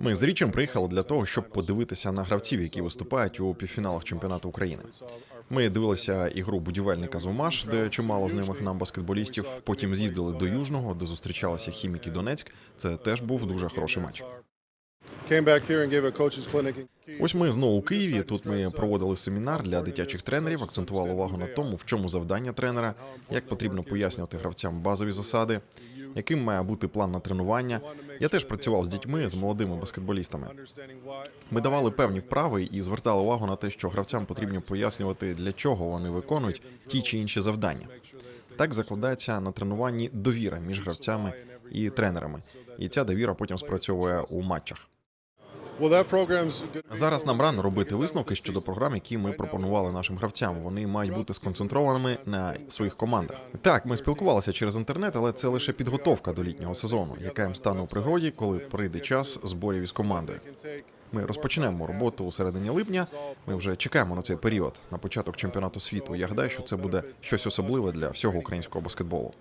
Ми з Річем приїхали для того, щоб подивитися на гравців, які виступають у півфіналах чемпіонату України. Ми дивилися ігру будівельника Зумаш, де чимало знайомих нам баскетболістів. Потім з'їздили до Южного, де зустрічалися хіміки Донецьк. Це теж був дуже хороший матч. Ось ми знову у Києві. Тут ми проводили семінар для дитячих тренерів, акцентували увагу на тому, в чому завдання тренера, як потрібно пояснювати гравцям базові засади, яким має бути план на тренування. Я теж працював з дітьми, з молодими баскетболістами. Ми давали певні вправи і звертали увагу на те, що гравцям потрібно пояснювати, для чого вони виконують ті чи інші завдання. Так закладається на тренуванні довіра між гравцями і тренерами, і ця довіра потім спрацьовує у матчах. Зараз нам рано робити висновки щодо програм, які ми пропонували нашим гравцям. Вони мають бути сконцентрованими на своїх командах. Так, ми спілкувалися через інтернет, але це лише підготовка до літнього сезону, яка їм стане у пригоді, коли прийде час зборів із командою. Ми розпочнемо роботу у середині липня. Ми вже чекаємо на цей період на початок чемпіонату світу. Я гадаю, що це буде щось особливе для всього українського баскетболу.